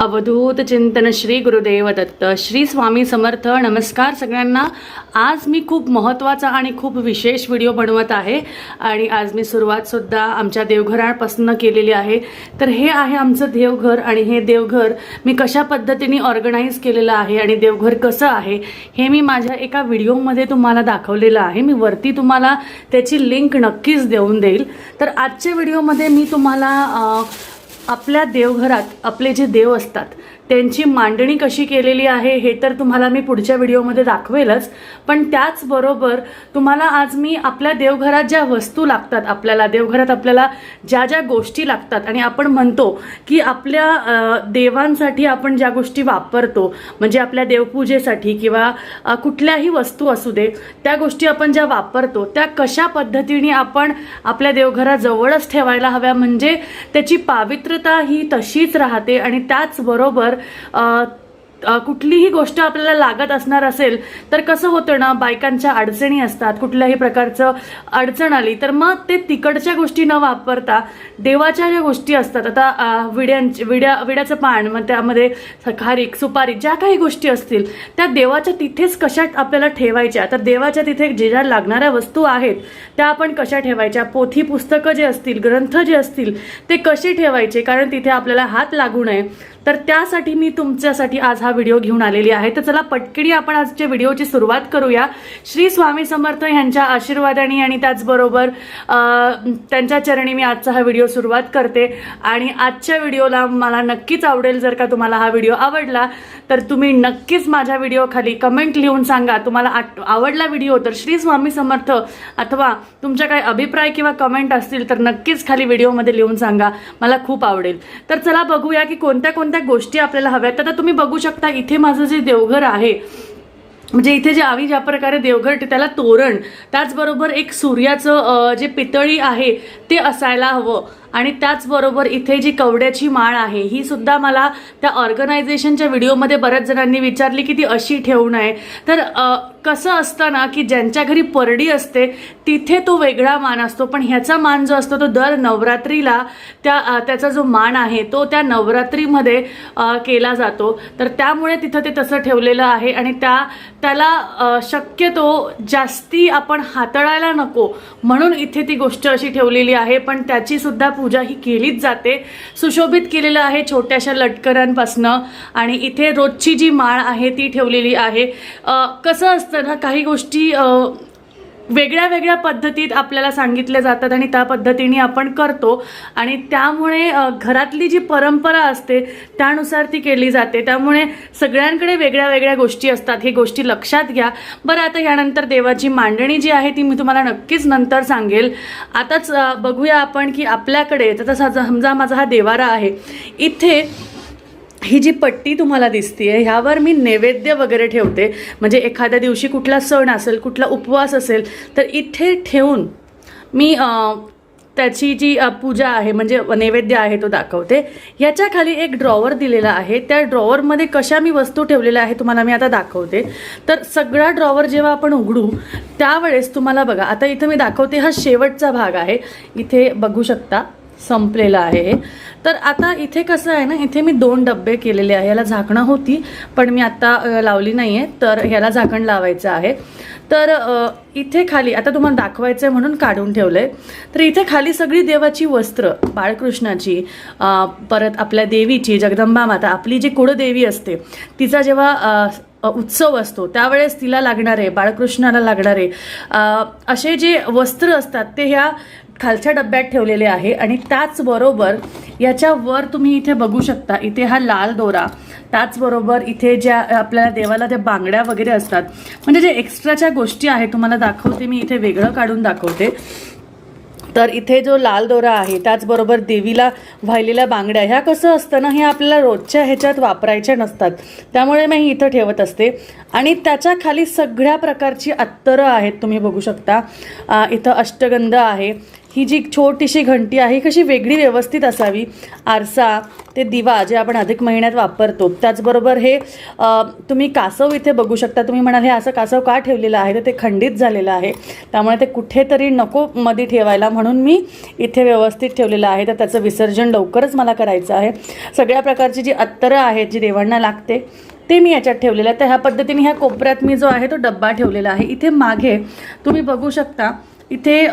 अवधूत चिंतन श्री गुरुदेव दत्त. श्री स्वामी समर्थ नमस्कार सगळ्यांना. आज मी खूप महत्त्वाचा आणि खूप विशेष व्हिडिओ बनवत आहे आणि आज मी सुरुवातसुद्धा आमच्या देवघरापासून केलेली आहे. तर हे आहे आमचं देवघर आणि हे देवघर मी कशा पद्धतीने ऑर्गनाईज केलेलं आहे आणि देवघर कसं आहे हे मी माझ्या एका व्हिडिओमध्ये तुम्हाला दाखवलेलं आहे. मी वरती तुम्हाला त्याची लिंक नक्कीच देऊन देईल. तर आजच्या व्हिडिओमध्ये मी तुम्हाला आपल्या देवघरात आपले जे देव असतात त्यांची मांडणी कशी केलेली आहे हे तर तुम्हाला मी पुढच्या व्हिडिओमध्ये दाखवेलच. पण त्याचबरोबर तुम्हाला आज मी आपल्या देवघरात ज्या वस्तू लागतात आपल्याला देवघरात आपल्याला ज्या ज्या गोष्टी लागतात आणि आपण म्हणतो की आपल्या देवांसाठी आपण ज्या गोष्टी वापरतो म्हणजे आपल्या देवपूजेसाठी किंवा कुठल्याही वस्तू असू दे त्या गोष्टी आपण ज्या वापरतो त्या कशा पद्धतीने आपण आपल्या देवघराजवळच ठेवायला हव्या म्हणजे त्याची पावित्र ही तशीच राहते आणि त्याचबरोबर कुठलीही गोष्ट आपल्याला लागत असणार असेल तर कसं होतं ना बायकांच्या अडचणी असतात कुठल्याही प्रकारचं अडचण आली तर मग ते तिकडच्या गोष्टी न वापरता देवाच्या ज्या गोष्टी असतात आता विड्यांच्या विड्यांची विड्या विड्याचं पान मग त्यामध्ये खारीक सुपारी ज्या काही गोष्टी असतील त्या देवाच्या तिथेच कशा आपल्याला ठेवायच्या? तर देवाच्या तिथे जे ज्या लागणाऱ्या वस्तू आहेत त्या आपण कशा ठेवायच्या? पोथी पुस्तकं जे असतील ग्रंथ जे असतील ते कसे ठेवायचे? कारण तिथे आपल्याला हात लागू नये. तर त्यासाठी मी तुमच्यासाठी आज हा व्हिडिओ घेऊन आलेली आहे. तर चला पटकडी आपण आजच्या व्हिडिओची सुरुवात करूया. श्री स्वामी समर्थ यांच्या आशीर्वादाने आणि त्याचबरोबर त्यांच्या चरणी मी आजचा हा व्हिडिओ सुरुवात करते. आणि आजच्या व्हिडिओला मला नक्कीच आवडेल जर का तुम्हाला हा व्हिडिओ आवडला तर तुम्ही नक्कीच माझ्या व्हिडिओ खाली कमेंट लिहून सांगा. तुम्हाला आट- आवडला व्हिडिओ तर श्री स्वामी समर्थ अथवा तुमच्या काही अभिप्राय किंवा कमेंट असतील तर नक्कीच खाली व्हिडिओमध्ये लिहून सांगा. मला खूप आवडेल. तर चला बघूया की कोणत्या कोणत्या गोष्टी आपल्याला हव्यात. तर तुम्ही बघू शकता इथे माझं जे देवघर आहे म्हणजे इथे जे आम्ही ज्या प्रकारे देवघर ते त्याला तोरण त्याचबरोबर एक सूर्याचं जे पितळी आहे ते असायला हवं. आणि त्याचबरोबर इथे जी कवड्याची माळ आहे ही सुद्धा मला त्या ऑर्गनायझेशनच्या व्हिडिओमध्ये बऱ्याच जणांनी विचारली की ती अशी ठेवू नये. तर कसं असतं ना की ज्यांच्या घरी परडी असते तिथे तो वेगळा मान असतो. पण ह्याचा मान जो असतो तो दर नवरात्रीला त्या त्याचा जो मान आहे तो त्या नवरात्रीमध्ये केला जातो. तर त्यामुळे तिथं ते तसं ठेवलेलं आहे आणि त्या त्याला शक्यतो जास्ती आपण हाताळायला नको. म्हणून इथे ती गोष्ट अशी ठेवलेली आहे. पण त्याचीसुद्धा पूजा ही केलीच जाते. सुशोभित केलेलं आहे छोट्याशा लटकरांपासनं आणि इथे रोजची जी माळ आहे ती ठेवलेली आहे. कसं असतं ना काही गोष्टी वेगळ्या वेगळ्या पद्धतीत आपल्याला सांगितल्या जातात आणि त्या पद्धतीने आपण करतो. आणि त्यामुळे घरातली जी परंपरा असते त्यानुसार ती केली जाते. त्यामुळे सगळ्यांकडे वेगळ्या वेगळ्या गोष्टी असतात. हे गोष्टी लक्षात घ्या. बरं आता यानंतर देवाची मांडणी जी आहे ती मी तुम्हाला नक्कीच नंतर सांगेल. आताच बघूया आपण की आपल्याकडे त्याचा समजा माझा हा देवारा आहे. इथे ही जी पट्टी तुम्हाला दिसते आहे ह्यावर मी नैवेद्य वगैरे ठेवते. म्हणजे एखाद्या दिवशी कुठला सण असेल कुठला उपवास असेल तर इथे ठेवून मी त्याची जी पूजा आहे म्हणजे नैवेद्य आहे तो दाखवते. याच्या खाली एक ड्रॉवर दिलेला आहे. त्या ड्रॉवरमध्ये कशा मी वस्तू ठेवलेल्या आहे तुम्हाला मी आता दाखवते. तर सगळा ड्रॉवर जेव्हा आपण उघडू त्यावेळेस तुम्हाला बघा आता इथं मी दाखवते हा शेवटचा भाग आहे. इथे बघू शकता. संपलेलं आहे. तर आता इथे कसं आहे ना इथे मी दोन डब्बे केलेले आहे. याला झाकणं होती पण मी आता लावली नाही आहे तर ह्याला झाकण लावायचं आहे. तर इथे खाली आता तुम्हाला दाखवायचं आहे म्हणून काढून ठेवलं आहे तर इथे खाली सगळी देवाची वस्त्र बाळकृष्णाची परत आपल्या देवीची जगदंबा माता आपली जी कुळदेवी असते तिचा जेव्हा उत्सव असतो त्यावेळेस तिला लागणारे बाळकृष्णाला लागणारे असे जे वस्त्र असतात ते ह्या खालच्या डब्यात ठेवलेले आहे आणि त्याचबरोबर याच्यावर तुम्ही इथे बघू शकता इथे हा लाल दोरा त्याचबरोबर इथे ज्या आपल्याला देवाला त्या बांगड्या वगैरे असतात. म्हणजे जे एक्स्ट्राच्या गोष्टी आहेत तुम्हाला दाखवते मी इथे वेगळं काढून दाखवते. तर इथे जो लाल दोरा आहे त्याचबरोबर देवीला वाहिलेल्या बांगड्या ह्या कसं असतं ना हे आपल्याला रोजच्या ह्याच्यात वापरायच्या नसतात. त्यामुळे मी इथं ठेवत असते. आणि त्याच्याखाली सगळ्या प्रकारची अत्तरं आहेत तुम्ही बघू शकता. इथं अष्टगंध आहे ही जी छोटीशी घंटी आहे कशी वेगळी व्यवस्थित असावी? आरसा ते दिवा जे आपण अधिक महिन्यात वापरतो त्याचबरोबर हे तुम्ही कासव इथे बघू शकता. तुम्ही म्हणाल हे असं कासव का ठेवलेलं आहे? तर ते खंडित झालेलं आहे. त्यामुळे ते कुठेतरी नको मध्ये ठेवायला म्हणून मी इथे व्यवस्थित ठेवलेलं आहे. तर त्याचं विसर्जन लवकरच मला करायचं आहे. सगळ्या प्रकारची जी अत्तरं आहेत जी देवांना लागते ते मी याच्यात ठेवलेलं आहे. तर ह्या पद्धतीने ह्या कोपऱ्यात मी जो आहे तो डब्बा ठेवलेला आहे. इथे मागे तुम्ही बघू शकता इथे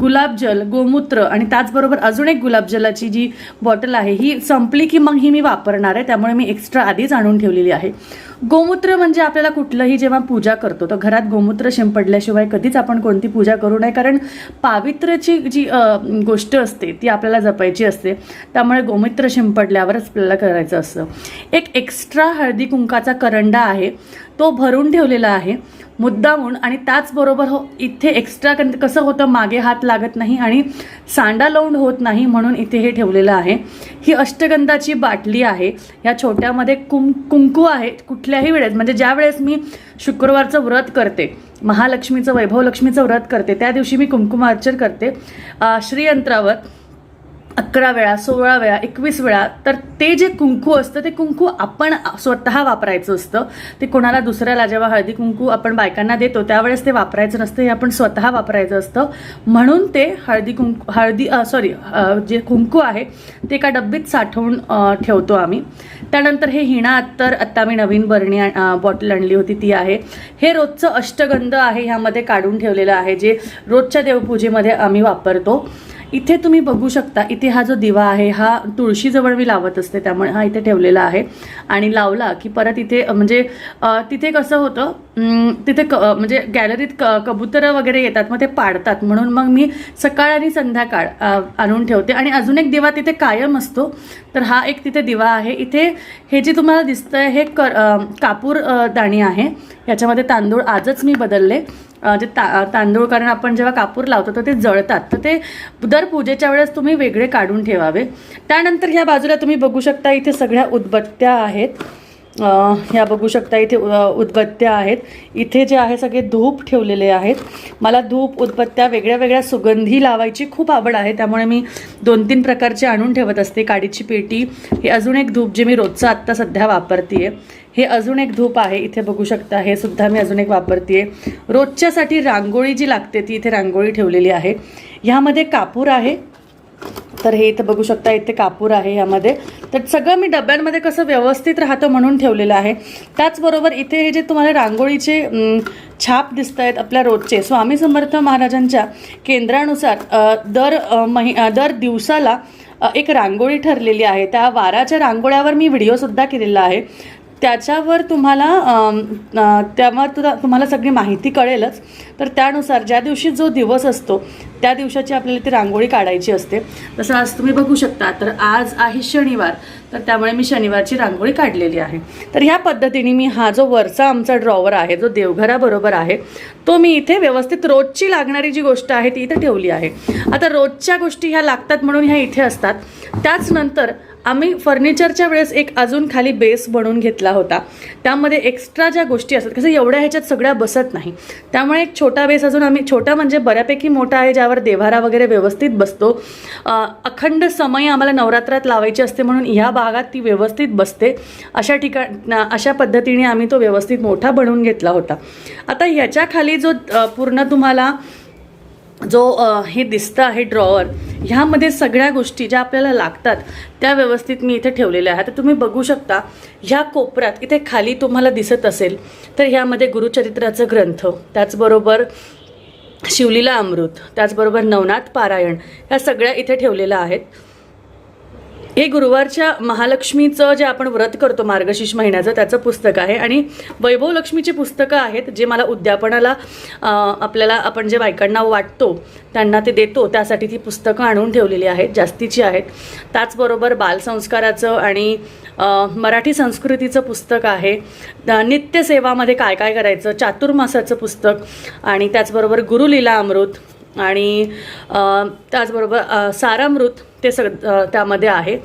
गुलाबजल गोमूत्र आणि त्याचबरोबर अजून एक गुलाबजलाची जी बॉटल आहे ही संपली की मग ही मी वापरणार आहे त्यामुळे मी एक्स्ट्रा आधीच आणून ठेवलेली आहे. गोमूत्र म्हणजे आपल्याला कुठलंही जेव्हा पूजा करतो तर घरात गोमूत्र शिंपडल्याशिवाय कधीच आपण कोणती पूजा करू नये कारण पावित्र्याची जी गोष्ट असते ती आपल्याला जपायची असते त्यामुळे गोमूत्र शिंपडल्यावरच आपल्याला करायचं असतं. एक एक्स्ट्रा हळदी कुंकाचा करंडा आहे तो भरून ठेवलेला आहे मुद्दामून आणि त्याचबरोबर हो इथे एक्स्ट्रा कन कसं होतं मागे हात लागत नाही आणि सांडा लौंड होत नाही म्हणून इथे हे ठेवलेलं आहे. ही अष्टगंधाची बाटली आहे. या छोट्यामध्ये कुं कुंकू आहे कुठल्याही वेळेस म्हणजे ज्या वेळेस मी शुक्रवारचं व्रत करते महालक्ष्मीचं वैभवलक्ष्मीचं व्रत करते त्या दिवशी मी कुंकुमार्चन करते. श्रीयंत्रावर अकरा वेळा सोळा वेळा एकवीस वेळा तर ते जे कुंकू असतं ते कुंकू आपण स्वतः वापरायचं असतं. ते कोणाला दुसऱ्याला जेव्हा हळदी कुंकू आपण बायकांना देतो त्यावेळेस ते वापरायचं नसतं हे आपण स्वतः वापरायचं असतं. म्हणून ते हळदी कुंकू हळदी सॉरी जे कुंकू आहे ते एका डब्बीत साठवून ठेवतो आम्ही. त्यानंतर हे हिणा अत्तर आत्ता मी नवीन बरणी बॉटल आणली होती ती आहे. हे रोजचं अष्टगंध आहे ह्यामध्ये काढून ठेवलेलं आहे जे रोजच्या देवपूजेमध्ये आम्ही वापरतो. इथे तुम्ही बघू शकता इथे हा जो दिवा आहे हा तुळशीजवळ मी लावत असते त्यामुळे हा इथे ठेवलेला आहे. आणि लावला की परत इथे म्हणजे तिथे कसं होतं तिथे क म्हणजे गॅलरीत क कबुतरं वगैरे येतात मग ते पाडतात. म्हणून मग मी सकाळ आणि संध्याकाळ आणून ठेवते. आणि अजून एक दिवा तिथे कायम असतो. तर हा एक तिथे दिवा आहे. इथे हे जे तुम्हाला दिसतंय हे कर कापूर दाणी आहे. याच्यामध्ये तांदूळ आजच मी बदलले. जे ता तांदूळ कारण आपण जेव्हा कापूर लावतो तर ते जळतात. तर ते दर पूजेच्या वेळेस तुम्ही वेगळे काढून ठेवावे. त्यानंतर ह्या बाजूला तुम्ही बघू शकता इथे सगळ्या उदबत्त्या आहेत. ह्या बघू शकता इथे उदबत्त्या आहेत. इथे जे आहे सगळे धूप ठेवलेले आहेत. मला धूप उदबत्त्या वेगळ्या वेगळ्या सुगंधी लावायची खूप आवड आहे. त्यामुळे मी दोन तीन प्रकारचे आणून ठेवत असते. काडीची पेटी हे अजून एक धूप जे मी रोजचं आत्ता सध्या वापरते हे अजून एक धूप आहे. इथे बघू शकता हे सुद्धा मी अजून एक वापरते रोजच्यासाठी रांगोळी जी लागते ती इथे रांगोळी ठेवलेली आहे. ह्यामध्ये कापूर आहे. तर हे इथं बघू शकता इथे कापूर आहे यामध्ये तर सगळं मी डब्यांमध्ये कसं व्यवस्थित राहतं म्हणून ठेवलेलं आहे. त्याचबरोबर इथे हे जे तुम्हाला रांगोळीचे छाप दिसत आहेत आपल्या रोजचे स्वामी समर्थ महाराजांच्या केंद्रानुसार दर महि दर दिवसाला एक रांगोळी ठरलेली आहे. त्या वाराच्या रांगोळ्यावर मी व्हिडिओसुद्धा केलेला आहे. त्याच्यावर तुम्हाला त्यावर तुला तुम्हाला सगळी माहिती कळेलच. तर त्यानुसार ज्या दिवशी जो दिवस असतो त्या दिवसाची आपल्याला ती रांगोळी काढायची असते. तसं आज तुम्ही बघू शकता तर आज आहे शनिवार. तर त्यामुळे मी शनिवारची रांगोळी काढलेली आहे. तर ह्या पद्धतीने मी हा जो वरचा आमचा ड्रॉवर आहे जो देवघराबरोबर आहे तो मी इथे व्यवस्थित रोजची लागणारी जी गोष्ट आहे ती इथे ठेवली आहे. आता रोजच्या गोष्टी ह्या लागतात म्हणून ह्या इथे असतात. त्याच नंतर आम्ही फर्निचरच्या वेळेस एक अजून खाली बेस बनवून घेतला होता. त्यामध्ये एक्स्ट्रा ज्या गोष्टी असतात कसं एवढ्या ह्याच्यात सगळ्या बसत नाही. त्यामुळे एक छोटा बेस अजून आम्ही छोटा म्हणजे बऱ्यापैकी मोठा आहे ज्यावर देव्हारा वगैरे व्यवस्थित बसतो. अखंड समय आम्हाला नवरात्रात लावायची असते म्हणून ह्या भागात ती व्यवस्थित बसते. अशा ठिकाण अशा पद्धतीने आम्ही तो व्यवस्थित मोठा बनवून घेतला होता. आता ह्याच्या खाली जो पूर्ण तुम्हाला जो हे दिसतं आहे ड्रॉवर ह्यामध्ये सगळ्या गोष्टी ज्या आपल्याला लागतात त्या व्यवस्थित मी इथे ठेवलेल्या आहेत. तर तुम्ही बघू शकता ह्या कोपऱ्यात इथे खाली तुम्हाला दिसत असेल तर ह्यामध्ये गुरुचरित्राचं ग्रंथ त्याचबरोबर शिवलीला अमृत त्याचबरोबर नवनाथ पारायण ह्या सगळ्या इथे ठेवलेल्या आहेत. हे गुरुवारच्या महालक्ष्मीचं जे आपण व्रत करतो मार्गशीर्ष महिन्याचं त्याचं पुस्तक आहे. आणि वैभव लक्ष्मीची पुस्तकं आहेत जे मला उद्यापनाला आपल्याला आपण जे बायकांना वाटतो त्यांना ते देतो त्यासाठी ती पुस्तकं आणून ठेवलेली आहेत जास्तीची आहेत. त्याचबरोबर बालसंस्काराचं आणि मराठी संस्कृतीचं पुस्तक आहे. नित्यसेवामध्ये काय काय करायचं चातुर्मासाचं पुस्तक आणि त्याचबरोबर गुरुलीला अमृत आणि त्याचबरोबर सारामृत. ते सग त्यामध्ये आहे.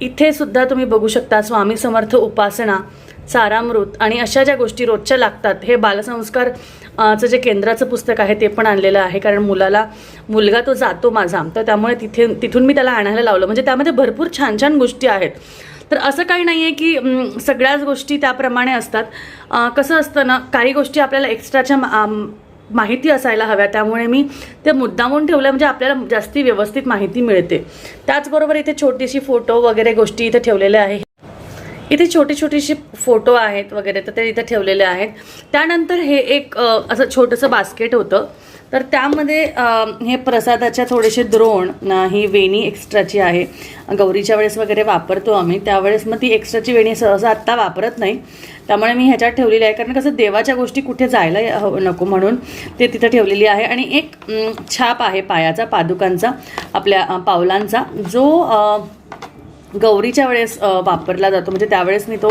इथे सुद्धा तुम्ही बघू शकता स्वामी समर्थ उपासना सारामृत आणि अशा ज्या गोष्टी रोजच्या लागतात हे बालसंस्कार चं जे केंद्राचं पुस्तक आहे ते पण आणलेलं आहे. कारण मुलाला मुलगा तो जातो माझा. तर त्यामुळे तिथे तिथून मी त्याला आणायला लावलं. म्हणजे त्यामध्ये भरपूर छान छान गोष्टी आहेत. तर असं काही नाही आहे की सगळ्याच गोष्टी त्याप्रमाणे असतात. कसं असतं ना काही गोष्टी आपल्याला एक्स्ट्राच्या माहिती असायला हव्या. त्यामुळे मी ते मुद्दामून ठेवलं म्हणजे आपल्याला जास्ती व्यवस्थित माहिती मिळते. त्याचबरोबर इथे छोटीशी फोटो वगैरे गोष्टी इथे ठेवलेल्या आहे इथे छोटे छोटीशी फोटो आहेत वगैरे तर ते इथे ठेवलेले आहेत. त्यानंतर हे एक असं छोटंसं बास्केट होतं. तर त्यामध्ये हे प्रसादाच्या थोडेसे द्रोण ही वेणी एक्स्ट्राची आहे. गौरीच्या वेळेस वगैरे वापरतो आम्ही. त्यावेळेस मग ती एक्स्ट्राची वेणी सहसा आत्ता वापरत नाही. त्यामुळे मी ह्याच्यात ठेवलेली आहे. कारण कसं देवाच्या गोष्टी कुठे जायला नको म्हणून ते तिथं ठेवलेली आहे. आणि एक छाप आहे पायाचा पादुकांचा आपल्या पावलांचा जो गौरीच्या वेळेस वापरला जातो. म्हणजे त्यावेळेस मी तो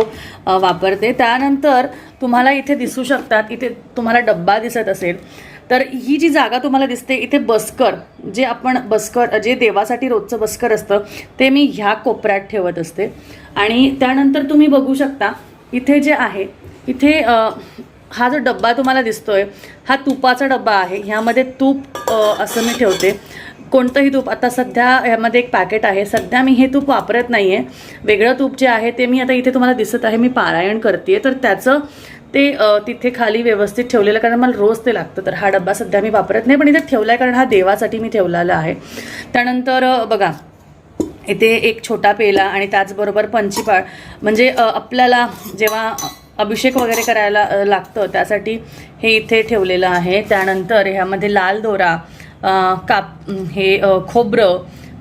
वापरते. त्यानंतर तुम्हाला इथे दिसू शकतात. इथे तुम्हाला डब्बा दिसत असेल. तर ही जी जागा तुम्हाला दिसते इथे बस्कर जे आपण बस्कर जे देवासाठी रोजचं बस्कर असतं ते मी ह्या कोपऱ्यात ठेवत असते. आणि त्यानंतर तुम्ही बघू शकता इथे जे आहे इथे हा जो डब्बा तुम्हाला दिसतोय हा तुपाचा डब्बा आहे. ह्यामध्ये तूप असं मी ठेवते. कोणतंही तूप आता सध्या ह्यामध्ये एक पॅकेट आहे. सध्या मी हे तूप वापरत नाही आहे वेगळं तूप जे आहे ते मी आता इथे तुम्हाला दिसत आहे मी पारायण करते तर त्याचं ते तिथे खाली व्यवस्थित ठेवलेलं कारण मला रोज ते लागतं. तर हा डब्बा सध्या मी वापरत नाही पण इथे ठेवला आहे कारण हा देवासाठी मी ठेवलेला आहे. त्यानंतर बघा इथे एक छोटा पेला आणि त्याचबरोबर पंचीपाळ म्हणजे आपल्याला जेव्हा अभिषेक वगैरे करायला लागतं. त्यासाठी हे इथे ठेवलेलं आहे. त्यानंतर ह्यामध्ये लाल दोरा काप हे खोबरं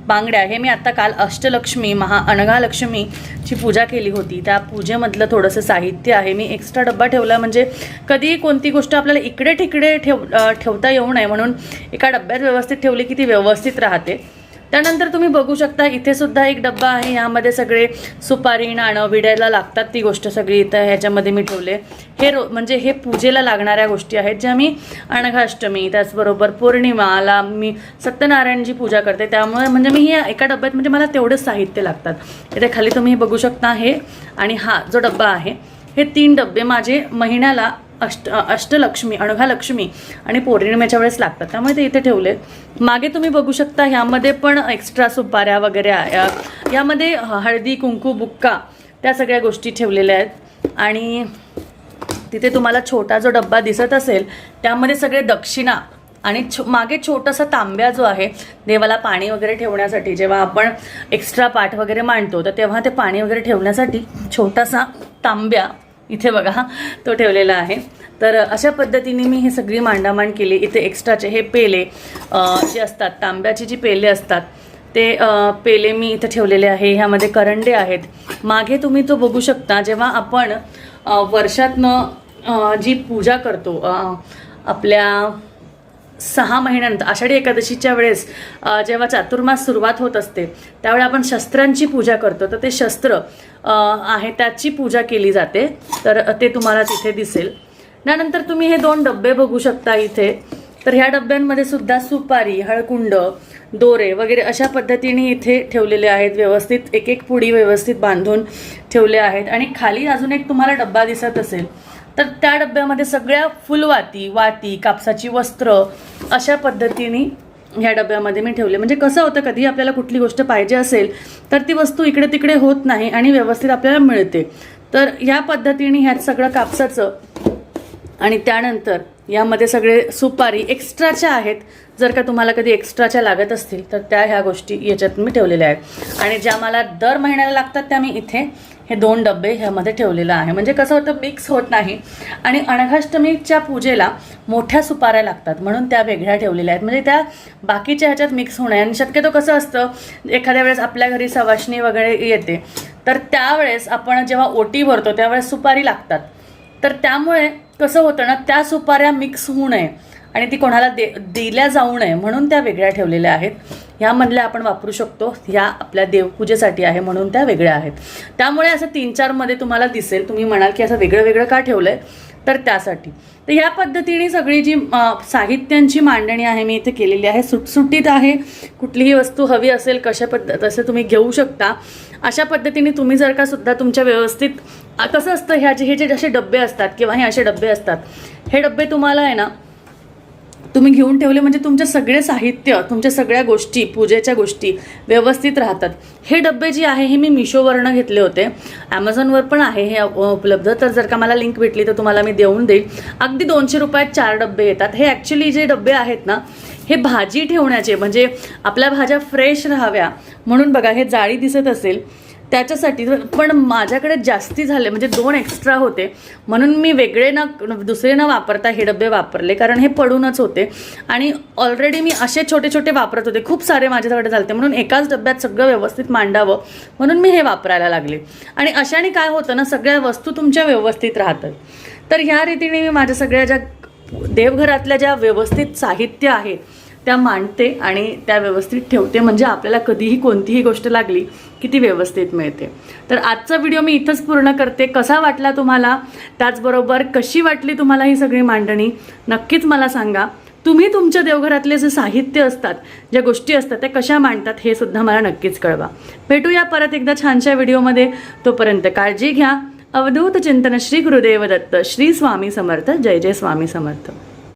बांगड्या हे मी आत्ता काल अष्टलक्ष्मी महा अनघालक्ष्मीची पूजा केली होती. त्या पूजेमधलं थोडंसं साहित्य आहे. मी एक्स्ट्रा डब्बा ठेवला म्हणजे कधी कोणती गोष्ट आपल्याला इकडे तिकडे ठेव ठेवता येऊ नये म्हणून एका डब्यात व्यवस्थित ठेवली की ती व्यवस्थित राहते. त्यानंतर तुम्ही बघू शकता इथे सुद्धा एक डब्बा आहे. यामध्ये सगळे सुपारी नाणं विड्याला लागतात ती गोष्ट सगळी इथं. ह्याच्यामध्ये मी ठेवले. हे रो म्हणजे हे पूजेला लागणाऱ्या गोष्टी आहेत ज्या मी अणघाष्टमी त्याचबरोबर पौर्णिमाला मी सत्यनारायणची पूजा करते. त्यामुळे म्हणजे मी ह्या एका डब्यात म्हणजे मला तेवढंच साहित्य लागतात. इथे खाली तुम्ही बघू शकता हे. आणि हा जो डब्बा आहे हे तीन डब्बे माझे महिन्याला अष्ट अष्टलक्ष्मी अणघालक्ष्मी आणि पौर्णिमेच्या वेळेस लागतात. त्यामुळे ते इथे ठेवले. मागे तुम्ही बघू शकता ह्यामध्ये पण एक्स्ट्रा सुपाऱ्या वगैरे यामध्ये हळदी कुंकू बुक्का त्या सगळ्या गोष्टी ठेवलेल्या आहेत. आणि तिथे तुम्हाला छोटा जो डब्बा दिसत असेल त्यामध्ये सगळे दक्षिणा आणि छो मागे छोटासा तांब्या जो आहे देवाला पाणी वगैरे ठेवण्यासाठी जेव्हा आपण एक्स्ट्रा पाठ वगैरे मांडतो तर तेव्हा ते पाणी वगैरे ठेवण्यासाठी छोटासा तांब्या इथे बघा तो ठेवलेला आहे. तर अशा पद्धतीने मी हे सगळी मांडामांड केली. इथे एक्स्ट्राचे हे पेले जे असतात तांब्याची जी पेले असतात ते पेले मी इथे ठेवलेले आहे. ह्यामध्ये करंडे आहेत. मागे तुम्ही तो बघू शकता जेव्हा आपण वर्षातनं जी पूजा करतो आपल्या सहा महिन्यानंतर आषाढी एकादशीच्या वेळेस जेव्हा चातुर्मास सुरुवात होत असते त्यावेळी आपण शस्त्रांची पूजा करतो. तर ते शस्त्र आहे त्याची पूजा केली जाते. तर ते तुम्हाला तिथे दिसेल. त्यानंतर तुम्ही हे दोन डब्बे बघू शकता इथे. तर ह्या डब्यांमध्ये सुद्धा सुपारी हळकुंड दोरे वगैरे अशा पद्धतीने इथे ठेवलेले आहेत. व्यवस्थित एक एक पुडी व्यवस्थित बांधून ठेवले आहेत. आणि खाली अजून एक तुम्हाला डब्बा दिसत असेल. तर त्या डब्यामध्ये सगळ्या फुलवाती वाती कापसाची वस्त्र अशा पद्धतीने ह्या डब्यामध्ये मी ठेवले. म्हणजे कसं होतं कधी आपल्याला कुठली गोष्ट पाहिजे असेल तर ती वस्तू इकडे तिकडे होत नाही आणि व्यवस्थित आपल्याला मिळते. तर ह्या पद्धतीने ह्यात सगळं कापसाचं आणि त्यानंतर यामध्ये सगळे सुपारी एक्स्ट्राच्या आहेत. जर का तुम्हाला कधी एक्स्ट्राच्या लागत असतील तर त्या ह्या गोष्टी याच्यात मी ठेवलेल्या आहेत. आणि ज्या मला दर महिन्याला लागतात त्या मी इथे हे दोन डबे ह्यामध्ये ठेवलेलं आहे. म्हणजे कसं होतं मिक्स होत नाही. आणि अनघाष्टमीच्या पूजेला मोठ्या सुपाऱ्या लागतात. म्हणून त्या वेगळ्या ठेवलेल्या आहेत. म्हणजे त्या बाकीच्या ह्याच्यात मिक्स होण्या आणि शक्यतो कसं असतं एखाद्या वेळेस आपल्या घरी सवाशणी वगैरे येते तर त्यावेळेस आपण जेव्हा ओटी भरतो त्यावेळेस सुपारी लागतात. तर त्यामुळे कसं होतं ना त्या सुपाऱ्या मिक्स होऊ नये. आणि ती कोणाला दे दिल्या जाऊ नये म्हणून त्या वेगळ्या ठेवलेल्या आहेत. ह्यामधल्या आपण वापरू शकतो. ह्या आपल्या देवपूजेसाठी आहे म्हणून त्या वेगळ्या आहेत. त्यामुळे असं तीन चारमध्ये तुम्हाला दिसेल. तुम्ही म्हणाल की असं वेगळं वेगळं का ठेवलं आहे तर त्यासाठी. तर ह्या पद्धतीने सगळी जी साहित्यांची मांडणी आहे मी इथे केलेली आहे. सुटसुटीत आहे. कुठलीही वस्तू हवी असेल कशा पद्ध तसं तुम्ही घेऊ शकता. अशा पद्धतीने तुम्ही जर का सुद्धा तुमच्या व्यवस्थित कसं असतं ह्याचे हे जे जसे डबे असतात किंवा हे असे डबे असतात हे डबे तुम्हाला आहे ना तुम्ही घेऊन ठेवले म्हणजे तुमचे सगळे साहित्य तुमच्या सगळ्या गोष्टी पूजेच्या गोष्टी व्यवस्थित राहतात. हे डब्बे जे आहे हे मी मिशोवरनं घेतले होते. ॲमेझॉनवर पण आहे हे उपलब्ध. तर जर का मला लिंक भेटली तर तुम्हाला मी देऊन देईल. अगदी दोनशे रुपयात चार डब्बे येतात. हे ॲक्च्युली जे डबे आहेत ना हे भाजी ठेवण्याचे म्हणजे आपल्या भाज्या फ्रेश राहाव्या. म्हणून बघा हे जाळी दिसत असेल. त्याच्यासाठी. पण माझ्याकडे जास्ती झाले म्हणजे दोन एक्स्ट्रा होते. म्हणून मी वेगळे न दुसरे न वापरता हे डबे वापरले कारण हे पडूनच होते. आणि ऑलरेडी मी असे छोटे छोटे वापरत होते. खूप सारे माझ्याकडे झाले म्हणून एकाच डब्यात सगळं व्यवस्थित मांडावं म्हणून मी हे वापरायला लागले. आणि अशाने काय होतं ना सगळ्या वस्तू तुमच्या व्यवस्थित राहतात. तर ह्या रीतीने मी माझ्या सगळ्या ज्या देवघरातल्या ज्या व्यवस्थित साहित्य आहेत त्या मांडते आणि त्या व्यवस्थित ठेवते. म्हणजे आपल्याला कधीही कोणतीही गोष्ट लागली की ती व्यवस्थित मिळते. तर आजचा व्हिडिओ मी इथंच पूर्ण करते. कसा वाटला तुम्हाला? त्याचबरोबर कशी वाटली तुम्हाला ही सगळी मांडणी? नक्कीच मला सांगा. तुम्ही तुमच्या देवघरातले जे साहित्य असतात ज्या गोष्टी असतात त्या कशा मांडतात हे सुद्धा मला नक्कीच कळवा. भेटूया परत एकदा छानशा व्हिडिओमध्ये. तोपर्यंत काळजी घ्या. अवधूत चिंतन श्री गुरुदेव दत्त. श्री स्वामी समर्थ. जय जय स्वामी समर्थ.